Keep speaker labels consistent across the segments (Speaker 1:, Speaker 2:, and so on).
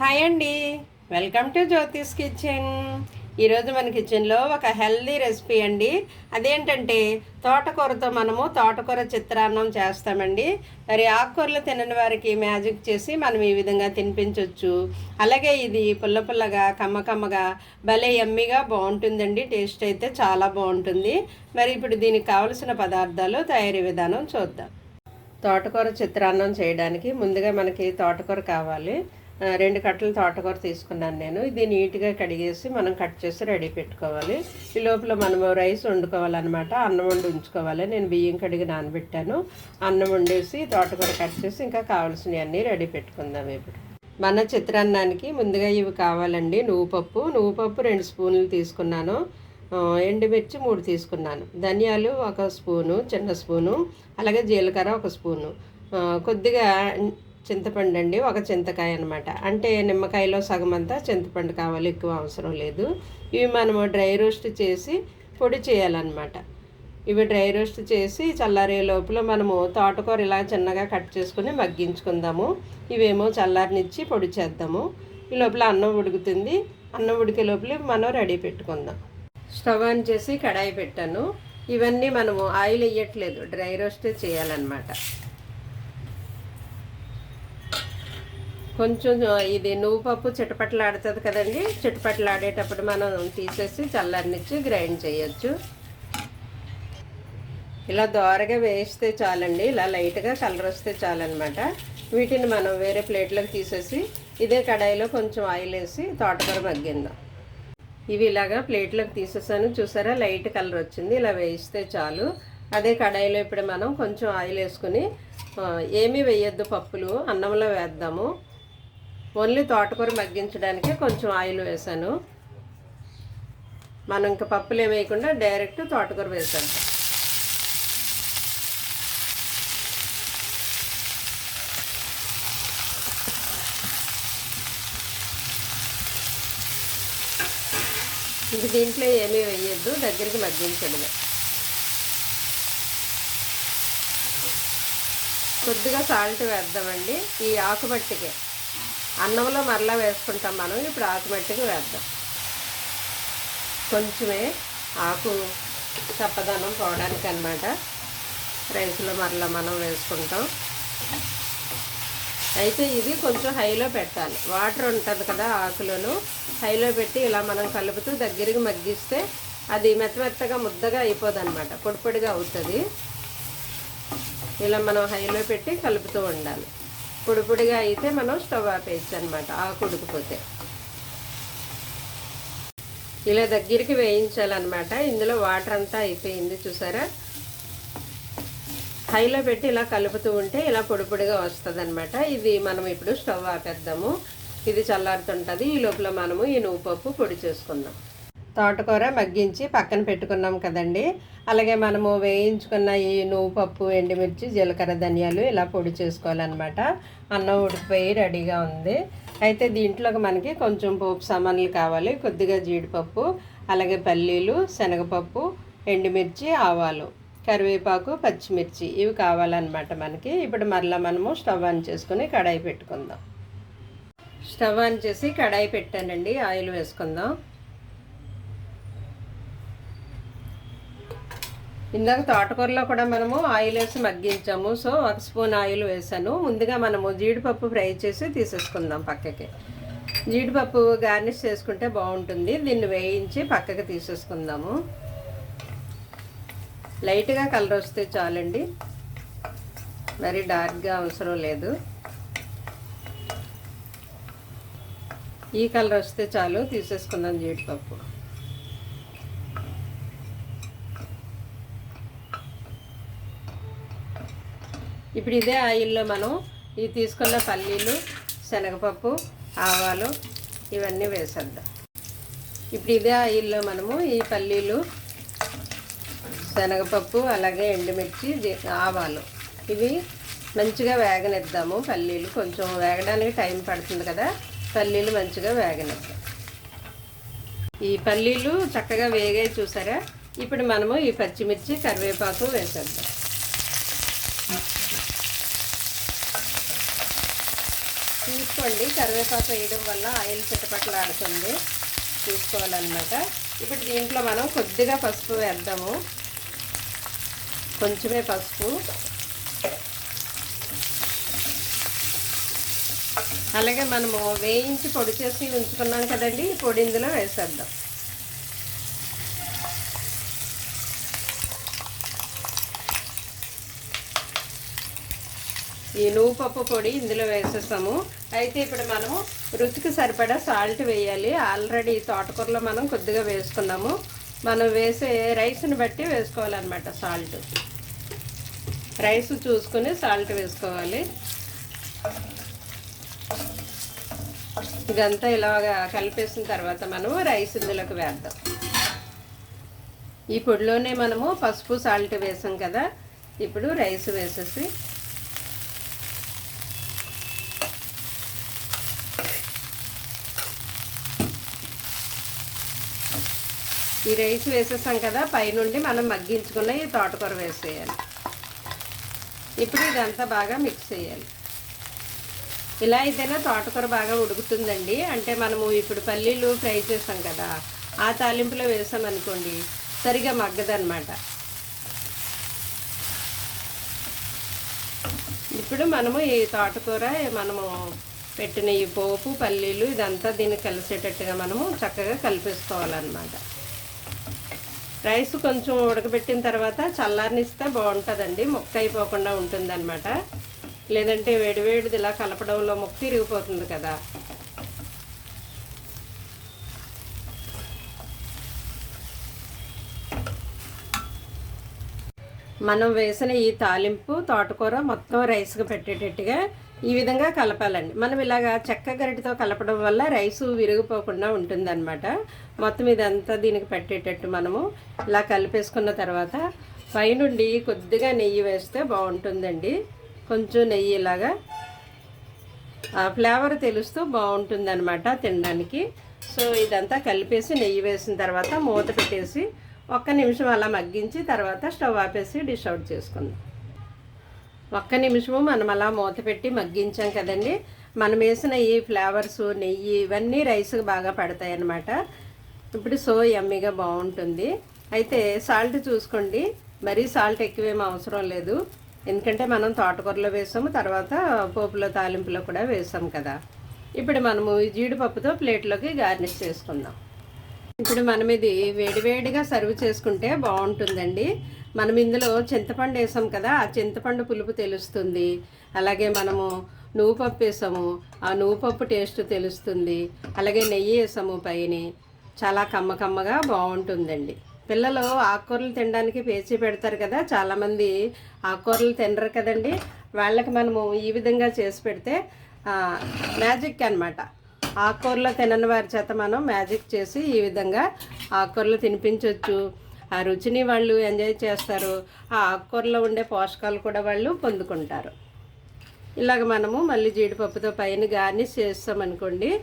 Speaker 1: Hi అండి. Welcome to Jyothish kitchen. ఈరోజు మన కిచెన్లో ఒక హెల్దీ రెసిపీ అండి. అదేంటంటే తోటకూరతో మనము తోటకూర చిత్రాన్నం చేస్తామండి. మరి ఆకుకూరలు తినని వారికి మ్యాజిక్ చేసి మనం ఈ విధంగా తినిపించవచ్చు అలాగే ఇది పుల్ల పుల్లగా కమ్మ కమ్మగా భలే ఎమ్మిగా బాగుంటుందండి. టేస్ట్ అయితే చాలా బాగుంటుంది. మరి ఇప్పుడు దీనికి కావలసిన పదార్థాలు తయారీ విధానం చూద్దాం. తోటకూర చిత్రాన్నం చేయడానికి ముందుగా మనకి తోటకూర కావాలి. రెండు కట్టలు తోటకూర తీసుకున్నాను నేను. ఇది నీట్గా కడిగేసి మనం కట్ చేసి రెడీ పెట్టుకోవాలి. ఈ లోపల మనము రైస్ వండుకోవాలన్నమాట. అన్నం వండి ఉంచుకోవాలి. నేను బియ్యం కడిగి నానబెట్టాను. అన్నం వండేసి తోటకూర కట్ చేసి ఇంకా కావాల్సినవి అన్నీ రెడీ పెట్టుకుందాం ఇప్పుడు. మన చిత్రాన్నానికి ముందుగా ఇవి కావాలండి. నువ్వు పప్పు నువ్వు పప్పు రెండు స్పూన్లు తీసుకున్నాను. ఎండుమిర్చి మూడు తీసుకున్నాను. ధనియాలు ఒక స్పూను చిన్న స్పూను అలాగే జీలకర్ర ఒక స్పూను. కొద్దిగా చింతపండు అండి ఒక చింతకాయ అనమాట అంటే నిమ్మకాయలో సగం అంతా చింతపండు కావాలి ఎక్కువ అవసరం లేదు. ఇవి మనము డ్రై రోస్ట్ చేసి పొడి చేయాలన్నమాట. ఇవి డ్రై రోస్ట్ చేసి చల్లారే లోపల మనము తోటకూర ఇలా చిన్నగా కట్ చేసుకుని మగ్గించుకుందాము. ఇవేమో చల్లారినిచ్చి పొడి చేద్దాము. ఈ లోపల అన్నం ఉడుకుతుంది. అన్నం ఉడికే లోపల మనం రెడీ పెట్టుకుందాం. స్టవ్ ఆన్ చేసి కడాయి పెట్టాను. ఇవన్నీ మనము ఆయిల్ వేయట్లేదు. డ్రై రోస్టే చేయాలన్నమాట. కొంచెం ఇది నువ్వు పప్పు చిటపట్లాడుతుంది కదండి. చిటపట్లాడేటప్పుడు మనం తీసేసి చల్లనిచ్చి గ్రైండ్ చేయొచ్చు. ఇలా దోరగా వేస్తే చాలండి. ఇలా లైట్గా కలర్ వస్తే చాలన్నమాట. వీటిని మనం వేరే ప్లేట్లోకి తీసేసి ఇదే కడాయిలో కొంచెం ఆయిల్ వేసి తోటకూర మగ్గిందాం. ఇవి ఇలాగా ప్లేట్లోకి తీసేసాను. చూసారా? లైట్ కలర్ వచ్చింది. ఇలా వేయిస్తే చాలు. అదే కడాయిలో ఇప్పుడు మనం కొంచెం ఆయిల్ వేసుకుని ఏమీ వేయొద్దు పప్పులు. అన్నంలో వేద్దాము. ఓన్లీ తోటకూర మగ్గించడానికే కొంచెం ఆయిల్ వేసాను. మనం ఇంకా పప్పులు ఏమి వేయకుండా డైరెక్ట్ తోటకూర వేసాను. ఇంక దీంట్లో ఏమీ వేయొద్దు దగ్గరికి మగ్గించడమే. కొద్దిగా సాల్ట్ వేద్దామండి ఈ ఆకుపట్టికే అన్నంలో మరలా వేసుకుంటాం మనం. ఇప్పుడు ఆకుమట్టికి వేద్దాం. కొంచెమే ఆకు చప్పదనం పోవడానికి అనమాట రైస్లో మరలా మనం వేసుకుంటాం. అయితే ఇది కొంచెం హైలో పెట్టాలి. వాటర్ ఉంటుంది కదా ఆకులను. హైలో పెట్టి ఇలా మనం కలుపుతూ దగ్గరికి మగ్గిస్తే అది మెత్త మెత్తగా ముద్దగా అయిపోదు అనమాట పొడిపొడిగా అవుతుంది. ఇలా మనం హైలో పెట్టి కలుపుతూ ఉండాలి. పొడిపొడిగా అయితే మనం స్టవ్ ఆపేయచ్చు అనమాట ఆకు ఉడికిపోతే ఇలా దగ్గరికి వేయించాలన్నమాట. ఇందులో వాటర్ అంతా అయిపోయింది చూసారా? హైలో పెట్టి ఇలా కలుపుతూ ఉంటే ఇలా పొడిపొడిగా వస్తుంది అనమాట ఇది మనం ఇప్పుడు స్టవ్ ఆపేద్దాము. ఇది చల్లారుతుంటుంది. ఈ లోపల మనము ఈ నువ్వు పప్పు పొడి చేసుకుందాం. తోటకూర మగ్గించి పక్కన పెట్టుకున్నాం కదండి. అలాగే మనము వేయించుకున్న ఈ నువ్వు పప్పు ఎండుమిర్చి జీలకర్ర ధనియాలు ఇలా పొడి చేసుకోవాలన్నమాట. అన్నం ఉడికిపోయి రెడీగా ఉంది. అయితే దీంట్లోకి మనకి కొంచెం పోపు సామాన్లు కావాలి. కొద్దిగా జీడిపప్పు అలాగే పల్లీలు శనగపప్పు ఎండుమిర్చి ఆవాలు కరివేపాకు పచ్చిమిర్చి ఇవి కావాలన్నమాట మనకి. ఇప్పుడు మరలా మనము స్టవ్ ఆన్ చేసుకుని కడాయి పెట్టుకుందాం. స్టవ్ ఆన్ చేసి కడాయి పెట్టానండి. ఆయిల్ వేసుకుందాం. ఇందాక తోటకూరలో కూడా మనము ఆయిల్ వేసి మగ్గించాము. సో ఒక స్పూన్ ఆయిల్ వేసాను. ముందుగా మనము జీడిపప్పు ఫ్రై చేసి తీసేసుకుందాం పక్కకి. జీడిపప్పు గార్నిష్ చేసుకుంటే బాగుంటుంది. దీన్ని వేయించి పక్కకి తీసేసుకుందాము. లైట్గా కలర్ వస్తే చాలండి. మరి డార్క్గా అవసరం లేదు. ఈ కలర్ వస్తే చాలు. తీసేసుకుందాం జీడిపప్పు. ఇప్పుడు ఇదే ఆయిల్లో మనం ఈ తీసుకున్న పల్లీలు శనగపప్పు ఆవాలు ఇవన్నీ వేసేద్దాం. ఇప్పుడు ఇదే ఆయిల్లో మనము ఈ పల్లీలు శనగపప్పు అలాగే ఎండుమిర్చి ఆవాలు ఇవి మంచిగా వేగనిద్దాము. పల్లీలు కొంచెం వేగడానికి టైం పడుతుంది కదా పల్లీలు మంచిగా వేగనిద్దాం. ఈ పల్లీలు చక్కగా వేగాయి చూసారా? ఇప్పుడు మనము ఈ పచ్చిమిర్చి కరివేపాకు వేసేద్దాం. చూసుకోండి. కరివేపాకు వేయడం వల్ల ఆయిల్ చిట్టపట్లాడుతుంది చూసుకోవాలన్నమాట. ఇప్పుడు దీంట్లో మనం కొద్దిగా పసుపు వేద్దాము. కొంచెమే పసుపు. అలాగే మనము వేయించి పొడి చేసి ఉంచుకున్నాం కదండి. ఈ పొడి ఇందులో వేసేద్దాం. ఈ నువ్వు పప్పు పొడి ఇందులో వేసేస్తాము. అయితే ఇప్పుడు మనము రుచికి సరిపడా సాల్ట్ వేయాలి. ఆల్రెడీ తోటకూరలో మనం కొద్దిగా వేసుకున్నాము. మనం వేసే రైస్ని బట్టి వేసుకోవాలన్నమాట సాల్ట్. రైస్ చూసుకుని సాల్ట్ వేసుకోవాలి. ఇదంతా ఇలాగా కలిపేసిన తర్వాత మనము రైస్ ఇందులోకి వేద్దాం. ఈ పొడిలోనే మనము పసుపు సాల్ట్ వేసాం కదా. ఇప్పుడు రైస్ వేసేసి ఈ రైస్ వేసేసాం కదా పైనుండి మనం మగ్గించుకున్న ఈ తోటకూర వేసేయాలి. ఇప్పుడు ఇదంతా బాగా మిక్స్ చేయాలి. ఇలా అయితేనే తోటకూర బాగా ఉడుకుతుందండి అంటే మనము ఇప్పుడు పల్లీలు ఫ్రై చేసాం కదా ఆ తాలింపులో వేసామనుకోండి సరిగా మగ్గదనమాట ఇప్పుడు మనము ఈ తోటకూర మనము పెట్టిన ఈ పోపు పల్లీలు ఇదంతా దీన్ని కలిసేటట్టుగా మనము చక్కగా కలిపేసుకోవాలన్నమాట. రైస్ కొంచెం ఉడకబెట్టిన తర్వాత చల్లారనిస్తే బాగుంటుందండి. ముక్క అయిపోకుండా ఉంటుందన్నమాట. లేదంటే వేడివేడిది ఇలా కలపడంలో ముక్క తిరిగిపోతుంది కదా. మనం వేసిన ఈ తాలింపు తోటకూర మొత్తం రైస్కి పెట్టేటట్టుగా ఈ విధంగా కలపాలండి. మనం ఇలాగా చెక్క గరిటితో కలపడం వల్ల రైసు విరిగిపోకుండా ఉంటుందన్నమాట. మొత్తం ఇదంతా దీనికి పెట్టేటట్టు మనము ఇలా కలిపేసుకున్న తర్వాత పైనుండి కొద్దిగా నెయ్యి వేస్తే బాగుంటుందండి. కొంచెం నెయ్యి ఇలాగా ఫ్లేవర్ తెలుస్తూ బాగుంటుందన్నమాట తినడానికి. సో ఇదంతా కలిపేసి నెయ్యి వేసిన తర్వాత మూత పెట్టేసి ఒక్క నిమిషం అలా మగ్గించి తర్వాత స్టవ్ ఆపేసి డిష్ అవుట్ చేసుకుందాం. ఒక్క నిమిషము మనం అలా మూత పెట్టి మగ్గించాం కదండి. మనం వేసిన ఈ ఫ్లేవర్స్ నెయ్యి ఇవన్నీ రైస్కి బాగా పడతాయి అన్నమాట. ఇప్పుడు సో ఎమ్మీగా బాగుంటుంది. అయితే సాల్ట్ చూసుకోండి. మరీ సాల్ట్ ఎక్కువేం అవసరం లేదు. ఎందుకంటే మనం తోటకూరలో వేసాము తర్వాత పోపులో తాలింపులో కూడా వేసాం కదా. ఇప్పుడు మనము జీడిపప్పుతో ప్లేట్లోకి గార్నిష్ చేసుకుందాం. ఇప్పుడు మనం ఇది వేడివేడిగా సర్వ్ చేసుకుంటే బాగుంటుందండి. మనం ఇందులో చింతపండు వేసాం కదా ఆ చింతపండు పులుపు తెలుస్తుంది. అలాగే మనము నువ్వు పప్పు వేసాము ఆ నువ్వు పప్పు టేస్ట్ తెలుస్తుంది. అలాగే నెయ్యి వేసాము పైన. చాలా కమ్మ కమ్మగా బాగుంటుందండి. పిల్లలు ఆకుకూరలు తినడానికి పేచి పెడతారు కదా చాలామంది ఆకుకూరలు తినరు కదండి. వాళ్ళకి మనము ఈ విధంగా చేసి పెడితే మ్యాజిక్ అనమాట ఆకుకూరలో తినని వారి చేత మనం మ్యాజిక్ చేసి ఈ విధంగా ఆకుకూరలు తినిపించవచ్చు ఆ రుచిని వాళ్ళు ఎంజాయ్ చేస్తారు. ఆ ఆకుకూరలో ఉండే పోషకాలు కూడా వాళ్ళు పొందుకుంటారు. ఇలాగ మనము మళ్ళీ జీడిపప్పుతో పైన గార్నిష్ చేస్తామనుకోండి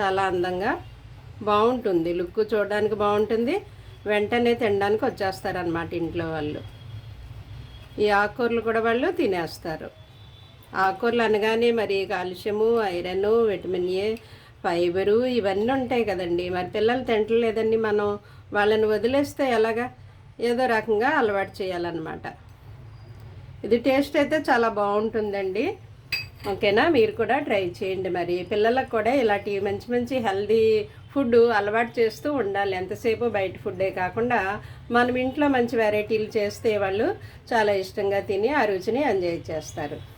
Speaker 1: చాలా అందంగా బాగుంటుంది. లుక్ చూడడానికి బాగుంటుంది. వెంటనే తినడానికి వచ్చేస్తారనమాట ఇంట్లో వాళ్ళు. ఈ ఆకుకూరలు కూడా వాళ్ళు తినేస్తారు. ఆకుకూరలు అనగానే మరి calcium iron vitamin A fibre ఇవన్నీ ఉంటాయి కదండి. మరి పిల్లలు తింటలేదండి మనం. వాళ్ళని వదిలేస్తే ఎలాగా? ఏదో రకంగా అలవాటు చేయాలన్నమాట. ఇది టేస్ట్ అయితే చాలా బాగుంటుందండి. ఓకేనా? మీరు కూడా ట్రై చేయండి మరి. పిల్లలకు కూడా ఇలాంటి మంచి మంచి హెల్దీ ఫుడ్ అలవాటు చేస్తూ ఉండాలి. ఎంతసేపు బయట ఫుడ్డే కాకుండా మనం ఇంట్లో మంచి వెరైటీలు చేస్తే వాళ్ళు చాలా ఇష్టంగా తిని ఆ రుచిని ఎంజాయ్ చేస్తారు.